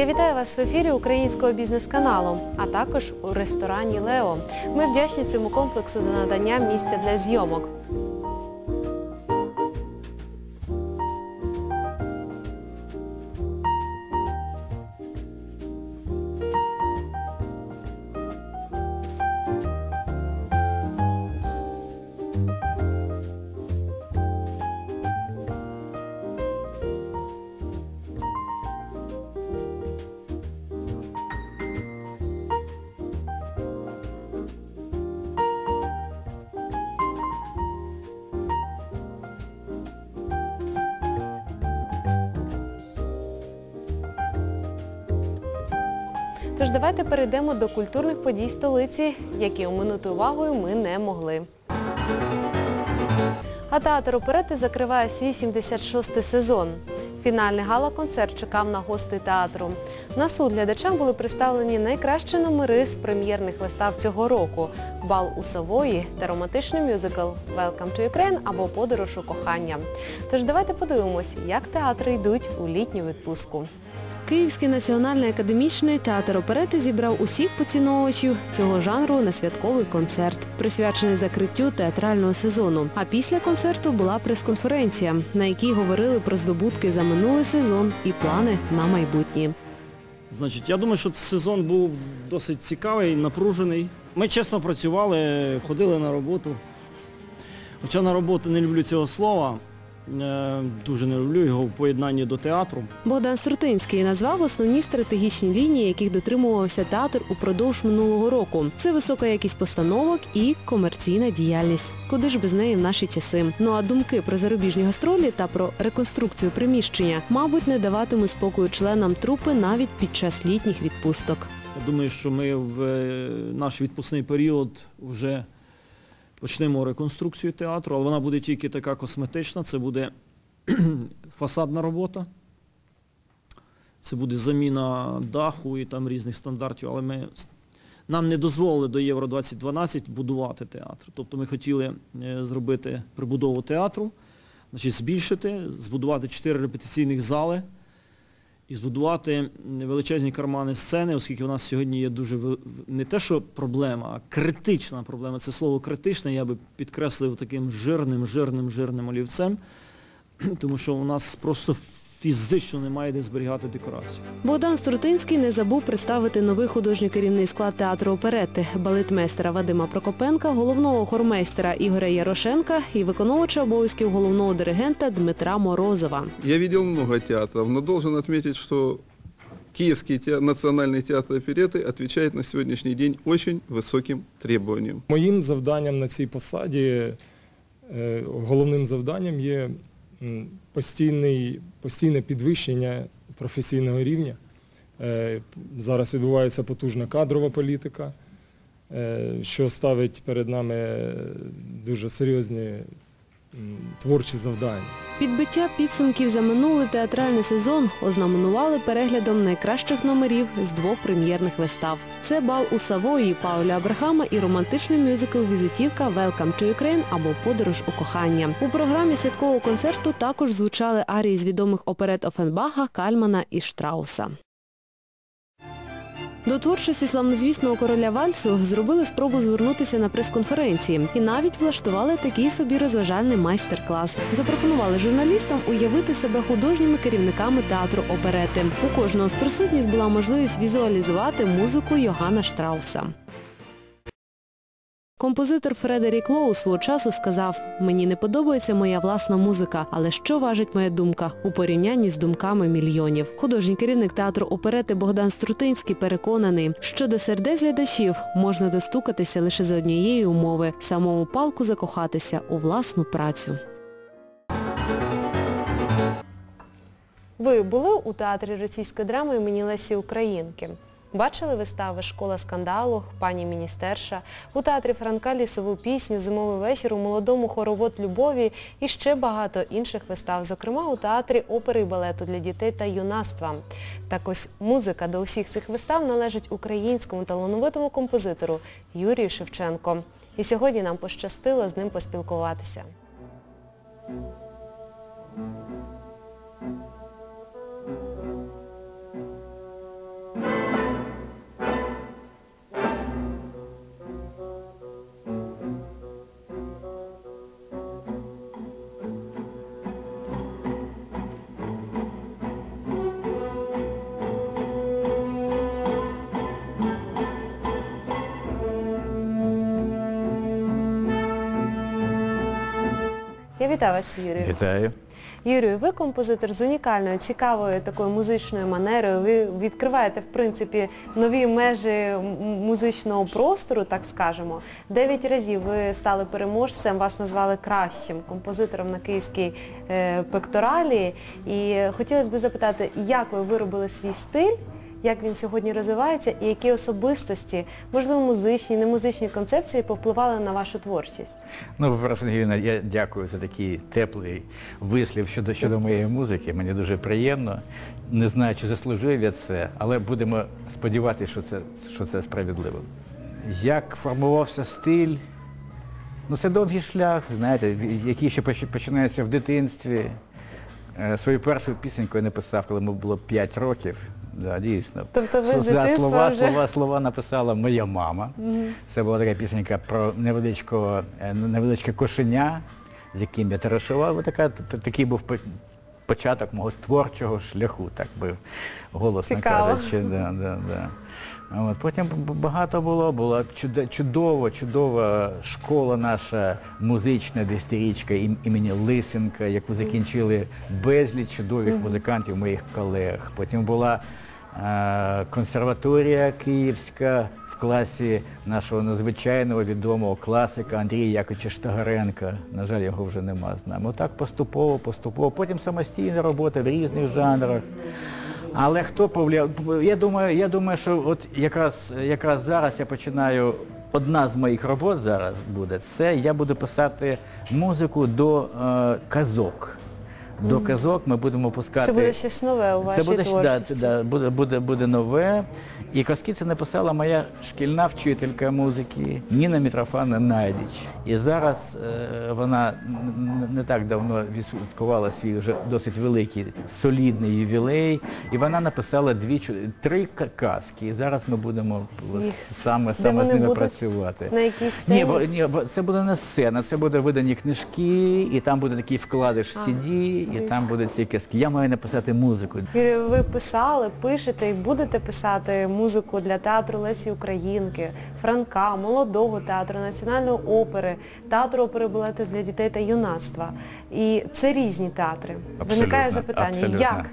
Я вітаю вас в ефірі українського бізнес-каналу, а також у ресторані Лео. Ми вдячні цьому комплексу за надання місця для зйомок. Тож давайте перейдемо до культурних подій столиці, які оминути увагою ми не могли. А театр оперети закриває свій 76-й сезон. Фінальний гала-концерт чекав на гостей театру. На суд глядачам були представлені найкращі номери з прем'єрних вистав цього року Бал у Савої та романтичний мюзикл Welcome to Ukraine або Подорож у кохання. Тож давайте подивимось, як театри йдуть у літню відпустку. Київський національний академічний театр оперети зібрав усіх поціновувачів цього жанру на святковий концерт, присвячений закриттю театрального сезону. А після концерту була прес-конференція, на якій говорили про здобутки за минулий сезон і плани на майбутнє. Значить, я думаю, що сезон був досить цікавий, напружений. Ми чесно працювали, ходили на роботу. Хоча на роботу не люблю цього слова, дуже не люблю його в поєднанні до театру. Богдан Струтинський назвав основні стратегічні лінії, яких дотримувався театр упродовж минулого року. Це висока якість постановок і комерційна діяльність. Куди ж без неї в наші часи? Ну а думки про зарубіжні гастролі та про реконструкцію приміщення, мабуть, не даватимуть спокою членам трупи навіть під час літніх відпусток. Я думаю, що ми в е, наш відпускний період вже почнемо реконструкцію театру, але вона буде тільки така косметична, це буде фасадна робота, це буде заміна даху і там різних стандартів, але ми, нам не дозволили до Євро 2012 будувати театр. Тобто ми хотіли е, зробити прибудову театру, значить збільшити, збудувати чотири репетиційних зали, і збудувати величезні кармани сцени, оскільки у нас сьогодні є дуже не те, що проблема, а критична проблема. Це слово критичне я би підкреслив таким жирним, жирним, жирним олівцем, тому що у нас просто фізично немає де зберігати декорацію. Богдан Струтинський не забув представити новий художній керівний склад театру оперети, балетмейстера Вадима Прокопенка, головного хормейстера Ігоря Ярошенка і виконувача обов'язків головного диригента Дмитра Морозова. Я видел много театров, но должен отметить, что Киевский те- национальный театр опереты отвечает на сегодняшний день очень высоким требованиям. Моїм завданням на цій посаді, е, головним завданням є м, постійний, постійне підвищення професійного рівня. Е, Зараз відбувається потужна кадрова політика, е, що ставить перед нами дуже серйозні творчі завдання. Підбиття підсумків за минулий театральний сезон ознаменували переглядом найкращих номерів з двох прем'єрних вистав. Це бал у Савої Пауля Абрахама і романтичний мюзикл «Візитівка Welcome to Ukraine» або Подорож у кохання. У програмі святкового концерту також звучали арії з відомих оперет Офенбаха, Кальмана і Штрауса. До творчості славнозвісного короля вальсу зробили спробу звернутися на прес-конференції і навіть влаштували такий собі розважальний майстер-клас. Запропонували журналістам уявити себе художніми керівниками театру оперети. У кожного з присутніх була можливість візуалізувати музику Йогана Штрауса. Композитор Фредерік Лоу свого часу сказав, мені не подобається моя власна музика, але що важить моя думка у порівнянні з думками мільйонів. Художній керівник театру оперети Богдан Струтинський переконаний, що до сердець глядачів можна достукатися лише за однієї умови – самому палку закохатися у власну працю. Ви були у театрі російської драми імені Лесі Українки? Бачили вистави Школа скандалу, пані міністерша, у театрі Франка лісову пісню, зимовий вечір у молодому хоровод любові і ще багато інших вистав, зокрема у театрі опери і балету для дітей та юнацтва. Так ось музика до усіх цих вистав належить українському талановитому композитору Юрію Шевченко. І сьогодні нам пощастило з ним поспілкуватися. Я вітаю вас, Юрію. Вітаю. Юрію, ви композитор з унікальною, цікавою такою музичною манерою. Ви відкриваєте, в принципі, нові межі музичного простору, так скажемо. Дев'ять разів ви стали переможцем, вас назвали кращим композитором на київській е, пекторалі. І хотілося б запитати, як ви виробили свій стиль, як він сьогодні розвивається і які особистості, можливо, музичні, немузичні концепції повпливали на вашу творчість? Ну, по-перше, Ангеліна, я дякую за такий теплий вислів щодо, щодо моєї музики. Мені дуже приємно. Не знаю, чи заслужив я це, але будемо сподіватися, що це, що це справедливо. Як формувався стиль? Ну, це довгий шлях, знаєте, який ще починається в дитинстві. Е, Свою першу пісеньку я написав, коли мені було 5 років. Да, дійсно. Тобто ви з дитинства слова, вже- слова, слова написала моя мама. Це була така пісенька про невеличкого, е, невеличке кошеня, з яким я товаришував. Ось Така, такий був початок мого творчого шляху, так би голосно Цікаво. кажучи. Да, да, да. От, потім багато було, була чудова, чудова школа наша музична десятирічка імені Лисенка, яку закінчили безліч чудових музикантів, моїх колег. Потім була е, консерваторія київська в класі нашого надзвичайного відомого класика Андрія Яковича Штагаренка. На жаль, його вже нема з нами. Отак поступово, поступово. Потім самостійна робота в різних жанрах. Але хто повлияв? Я думаю, я думаю, що от якраз, якраз зараз я починаю. Одна з моїх робот зараз буде це я буду писати музику до е, казок. До казок ми будемо пускати. Це буде щось нове у вашій Це буде, да, творчості. да, буде, буде, буде нове. І казки це написала моя шкільна вчителька музики Ніна Мітрофана Найдіч. І зараз е, вона не так давно відсвяткувала свій вже досить великий солідний ювілей. І вона написала дві три ка- казки. І зараз ми будемо саме, саме з ними працювати. На якійсь сцені? Ні, ні, це буде не сцена, це буде видані книжки, і там буде такий вкладиш А, CD, і диск. там будуть ці казки. Я маю написати музику. Ви писали, пишете і будете писати музику для театру Лесі Українки, Франка, молодого театру, національної опери, театру опери балету для дітей та юнацтва. І це різні театри. Виникає запитання, абсолютно. як?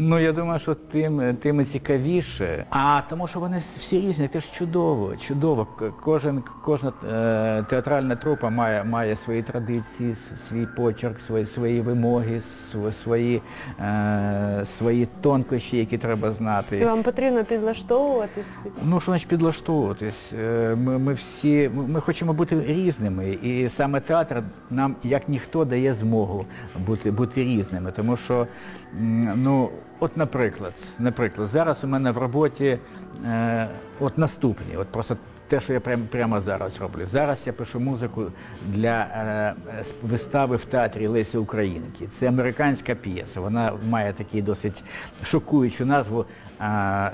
Ну, я думаю, що тим, тим і цікавіше. А тому що вони всі різні, це ж чудово, чудово. Кожен, кожна е, театральна трупа має, має свої традиції, свій почерк, свої, свої вимоги, свої, е, свої тонкощі, які треба І знати. вам потрібно підлаштовуватись? Ну, що значить підлаштовуватись? Е, Ми, ми всі ми хочемо бути різними, і саме театр нам як ніхто дає змогу бути, бути різними. Тому що, ну, от, наприклад, наприклад, зараз у мене в роботі е, от наступні, от просто те, що я прямо, прямо зараз роблю. Зараз я пишу музику для е, вистави в театрі Лесі Українки. Це американська п'єса. Вона має такий досить шокуючу назву,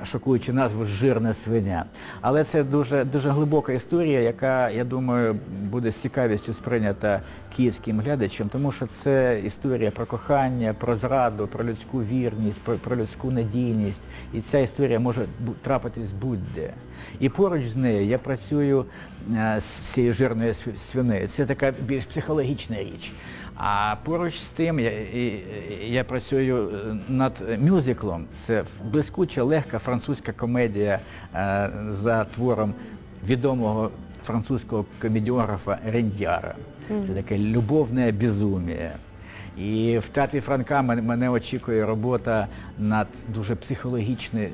шокуючу назву Жирна свиня. Але це дуже, дуже глибока історія, яка, я думаю, буде з цікавістю сприйнята київським глядачем, тому що це історія про кохання, про зраду, про людську вірність, про, про людську надійність. І ця історія може трапитись будь-де. І поруч з нею я працюю е, з цією жирною св- свинею. Це така більш психологічна річ. А поруч з тим я, я працюю е, над мюзиклом. Це блискуча, легка французька комедія е, за твором відомого французького комедіографа Рендяра. Це таке любовне безумие. І в театрі Франка мене очікує робота над дуже психологічним,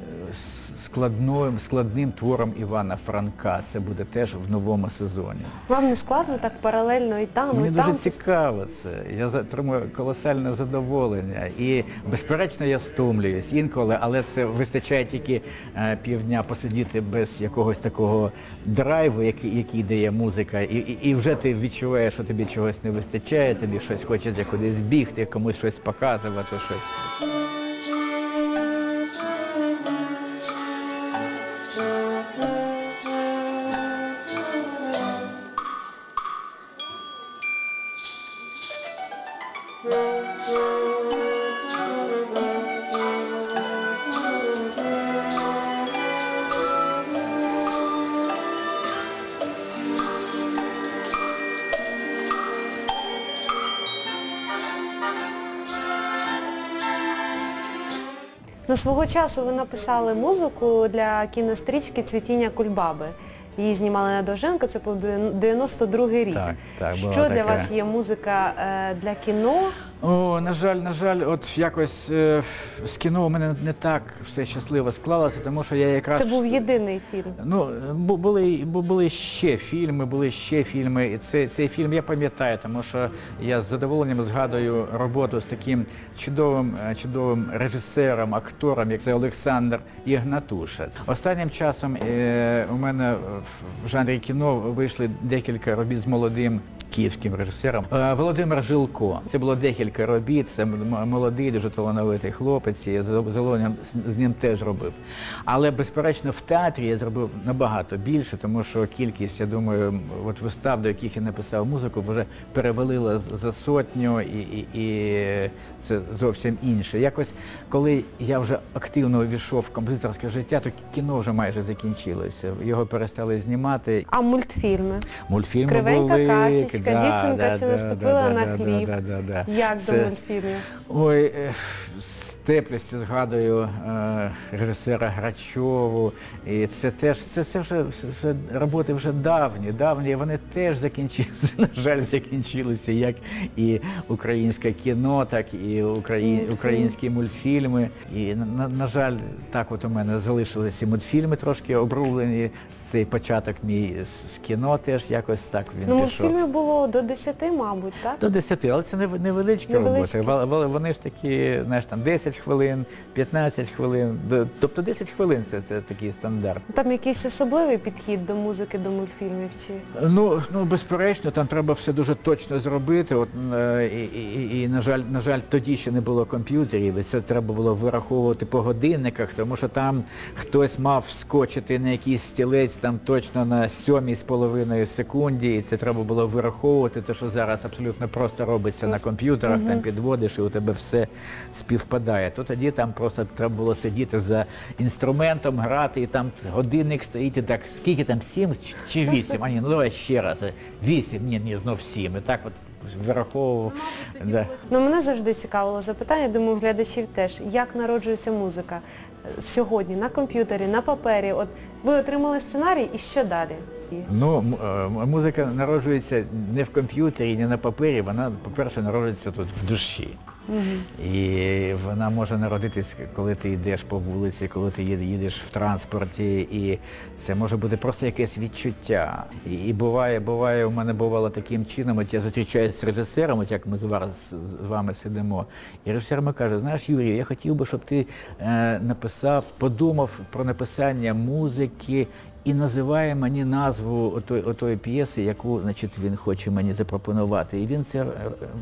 складним, складним твором Івана Франка. Це буде теж в новому сезоні. Вам не складно так паралельно і там, Мені і дуже цікаво це. Я отримую колосальне задоволення. І, безперечно, я стомлююсь інколи, але це вистачає тільки е, півдня посидіти без якогось такого драйву, який, який дає музика. І, і, і вже ти відчуваєш, що тобі чогось не вистачає, тобі щось хочеться кудись бігти, комусь щось показувати, щось. Thank you. Ну, свого часу ви написали музику для кінострічки Цвітіння Кульбаби. Її знімали на Довженко, це був 92-й рік. Так, так, Що для таке. вас є музика е, для кіно? О, на жаль, на жаль, от якось е, з кіно у мене не так все щасливо склалося, тому що я якраз... Це був єдиний фільм. Ну, бу- були, бу- були ще фільми, були ще фільми. І цей, цей фільм я пам'ятаю, тому що я з задоволенням згадую роботу з таким чудовим, е, чудовим режисером, актором, як це Олександр Ігнатуша. Останнім часом е, у мене в- в жанрі кіно вийшли декілька робіт з молодим київським режисером Е, Володимир Жилко. Це було декілька робіт. Це молодий, дуже талановитий хлопець. і Я з ним теж робив. Але безперечно в театрі я зробив набагато більше, тому що кількість, я думаю, от вистав, до яких я написав музику, вже перевалила за сотню, і, і, і це зовсім інше. Якось, коли я вже активно увійшов в композиторське життя, то кіно вже майже закінчилося. Його перестали знімати. А мультфільми? Мультфільми Кривенька були. качечка, дівчинка, що наступила на кліп. Да, да, да. Як до мультфільмів? Ой, е, з теплістю згадую е, режисера Грачову. І це теж це, це вже це, роботи вже давні, давні. Вони теж закінчилися, на жаль, закінчилися як і українське кіно, так і україн, українські мультфільми. І на, на, на жаль, так от у мене залишилися мультфільми трошки обрублені. Цей початок мій з, кіно теж якось так він Ну, пішов. мультфільмів було до 10, мабуть, так? До 10, але це нев- невеличкі роботи. Вони ж такі, знаєш, там 10 хвилин, 15 хвилин. Тобто 10 хвилин це, це такий стандарт. Там якийсь особливий підхід до музики, до мультфільмів чи Ну, ну безперечно, там треба все дуже точно зробити. От, е, і, і, і, на жаль, на жаль, тоді ще не було комп'ютерів, і це треба було вираховувати по годинниках, тому що там хтось мав вскочити на якийсь стілець там точно на сьомій з половиною секунді, і це треба було вираховувати, те, що зараз абсолютно просто робиться на комп'ютерах, там підводиш і у тебе все співпадає. То тоді там просто треба було сидіти за інструментом, грати, і там годинник стоїть, і так, скільки там, сім чи- чи вісім? А ні, ну давай ще раз. Вісім, ні, ні, знов сім. І так от вираховував. Да. Ну, мене завжди цікавило запитання, думаю, глядачів теж, як народжується музика сьогодні на комп'ютері, на папері. От ви отримали сценарій і що далі? Ну, е, м- музика народжується не в комп'ютері, не на папері, вона, по-перше, народжується тут в душі. І вона може народитись, коли ти йдеш по вулиці, коли ти їдеш в транспорті, і це може бути просто якесь відчуття. І, і буває, буває, у мене бувало таким чином, от я зустрічаюся з режисером, от як ми зараз з вами сидимо, і режисер мені каже, знаєш, Юрій, я хотів би, щоб ти е, написав, подумав про написання музики і називає мені назву отої, отої п'єси, яку значить, він хоче мені запропонувати. І він це е,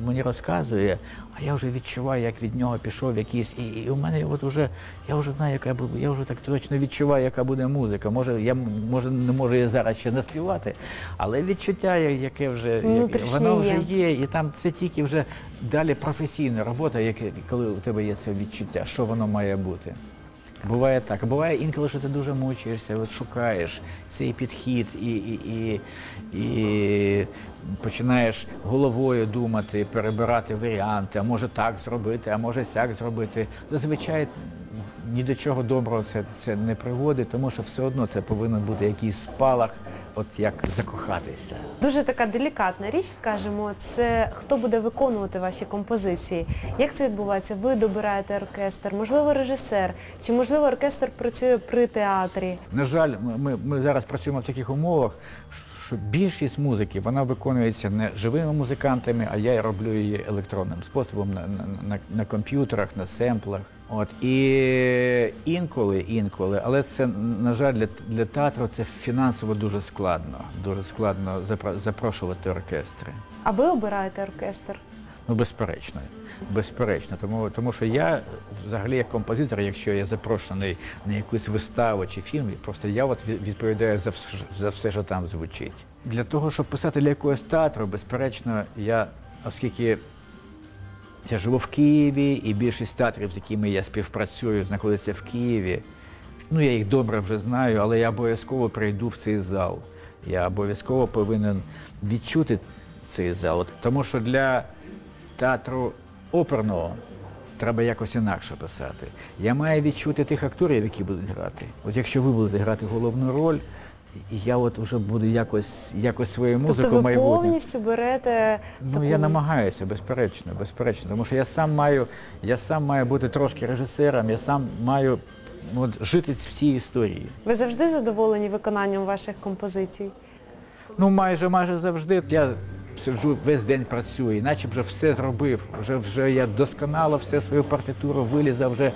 мені розказує, а я вже відчуваю, як від нього пішов якийсь. І, і у мене от уже, я вже знаю, яка буде, я вже так точно відчуваю, яка буде музика. Може, я може не можу її зараз ще наспівати, але відчуття, яке вже яке- Внутрішнє воно вже є. є. І там це тільки вже далі професійна робота, яке, коли у тебе є це відчуття, що воно має бути. Буває так. Буває інколи, що ти дуже мучаєшся, от шукаєш цей підхід і, і, і, і починаєш головою думати, перебирати варіанти, а може так зробити, а може сяк зробити. Зазвичай ні до чого доброго це, це не приводить, тому що все одно це повинен бути якийсь спалах, от як закохатися. Дуже така делікатна річ, скажімо, це хто буде виконувати ваші композиції. Як це відбувається? Ви добираєте оркестр, можливо, режисер, чи можливо оркестр працює при театрі? На жаль, ми, ми, ми зараз працюємо в таких умовах, що більшість музики вона виконується не живими музикантами, а я роблю її електронним способом на, на, на, на комп'ютерах, на семплах. От і інколи, інколи, але це, на жаль, для, для театру це фінансово дуже складно. Дуже складно запро- запрошувати оркестри. А ви обираєте оркестр? Ну, безперечно. Безперечно. Тому, тому що я взагалі як композитор, якщо я запрошений на якусь виставу чи фільм, просто я от відповідаю за все, за все, що там звучить. Для того, щоб писати для якогось театру, безперечно, я, оскільки я живу в Києві, і більшість театрів, з якими я співпрацюю, знаходяться в Києві. Ну, я їх добре вже знаю, але я обов'язково прийду в цей зал. Я обов'язково повинен відчути цей зал. Тому що для театру оперного треба якось інакше писати. Я маю відчути тих акторів, які будуть грати. От якщо ви будете грати головну роль, і я от вже буду якось, якось свою музику тобто ви повністю берете Ну, таку... я намагаюся, безперечно, безперечно, тому що я сам маю, я сам маю бути трошки режисером, я сам маю ну, от, жити в цій історії. Ви завжди задоволені виконанням ваших композицій? Ну, майже, майже завжди. Я сиджу весь день працюю, іначе вже все зробив. Вже, вже я досконало все свою партитуру вилізав, вже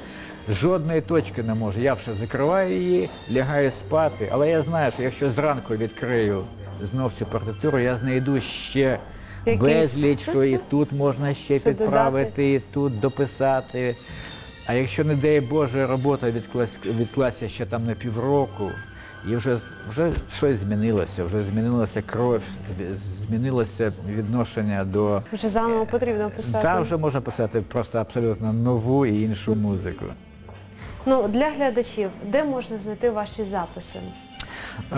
жодної точки не можу. Я вже закриваю її, лягаю спати. Але я знаю, що якщо зранку відкрию знов цю партитуру, я знайду ще безліч, що і тут можна ще підправити, і тут дописати. А якщо, не дай Боже, робота відклась, відклася ще там на півроку, і вже, вже щось змінилося, вже змінилася кров, змінилося відношення до... Вже заново потрібно писати. Та вже можна писати просто абсолютно нову і іншу музику. Ну, для глядачів, де можна знайти ваші записи?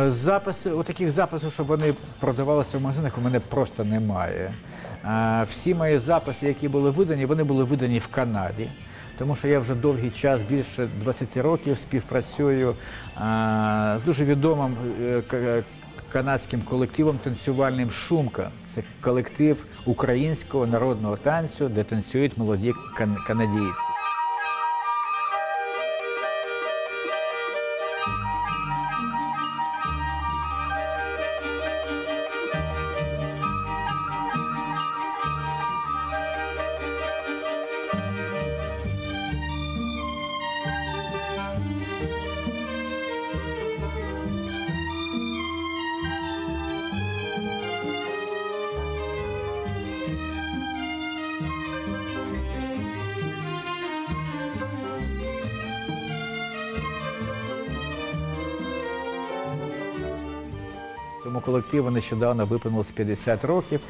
Е, Записи, у таких записів, щоб вони продавалися в магазинах, у мене просто немає. Е, Всі мої записи, які були видані, вони були видані в Канаді, тому що я вже довгий час, більше 20 років співпрацюю е, з дуже відомим канадським колективом танцювальним Шумка. Це колектив українського народного танцю, де танцюють молоді кан- канадійці. Колективу нещодавно виповнилось 50 років.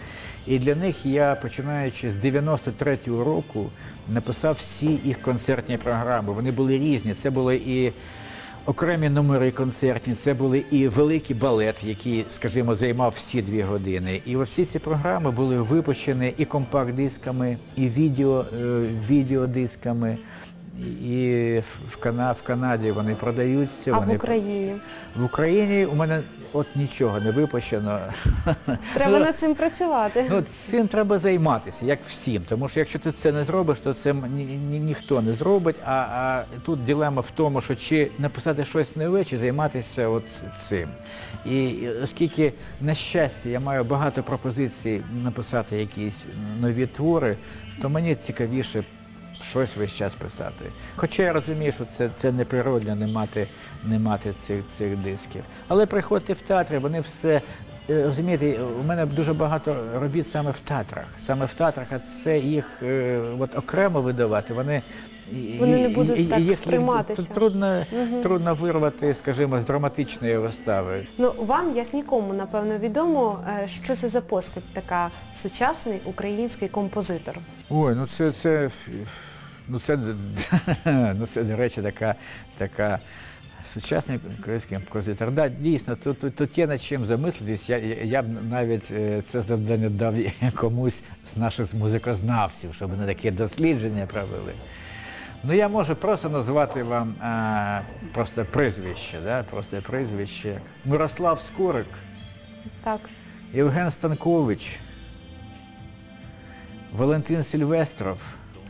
І для них я, починаючи з 93-го року, написав всі їх концертні програми. Вони були різні. Це були і окремі номери концертні, це були і великий балет, який, скажімо, займав всі дві години. І всі ці програми були випущені і компакт-дисками, і відео, е, відеодисками. І в, Кана, в Канаді вони продаються. А вони в Україні? в Україні у мене от нічого не випущено. Треба над цим працювати. Ну, цим треба займатися, як всім. Тому що якщо ти це не зробиш, то це ні, ні- ніхто не зробить. А, а тут дилема в тому, що чи написати щось нове, чи займатися от цим. І оскільки, на щастя, я маю багато пропозицій написати якісь нові твори, то мені цікавіше щось весь час писати. Хоча я розумію, що це, це неприродно не мати, не мати цих, цих дисків. Але приходьте в театри, вони все. е, Розумієте, у мене дуже багато робіт саме в театрах. Саме в театрах, а це їх е, от окремо видавати, вони. Вони не будуть і- так їх сприйматися. Трудно, Мгм. трудно вирвати, скажімо, з драматичної вистави. Ну, вам, як нікому, напевно, відомо, е, що це за постать така сучасний український композитор. Ой, ну це, це, ну це, ну це, до речі, така, така сучасний український композитор. Да, дійсно, тут, тут, тут є над чим замислитись. Я, я, я б навіть е, це завдання дав комусь з наших музикознавців, щоб вони таке дослідження провели. Ну я можу просто назвати вам а, просто прізвище, да, просто прізвище. Мирослав Скорик, Так. Євген Станкович, Валентин Сильвестров.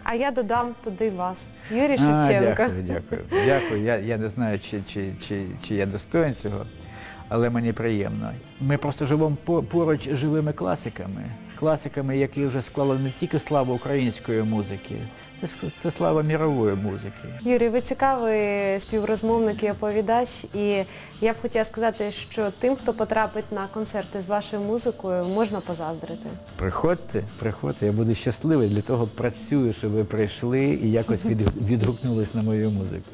А я додам туди вас. Юрій А, Шевченко. дякую, дякую. Дякую. Я, я не знаю, чи, чи, чи, чи я достоин цього, але мені приємно. Ми просто живемо поруч живими класиками. Класиками, які вже склали не тільки славу української музики, це, це слава мірової музики. Юрій, ви цікавий співрозмовник і оповідач, і я б хотіла сказати, що тим, хто потрапить на концерти з вашою музикою, можна позаздрити. Приходьте, приходьте, я буду щасливий, для того працюю, щоб ви прийшли і якось відгукнулись на мою музику.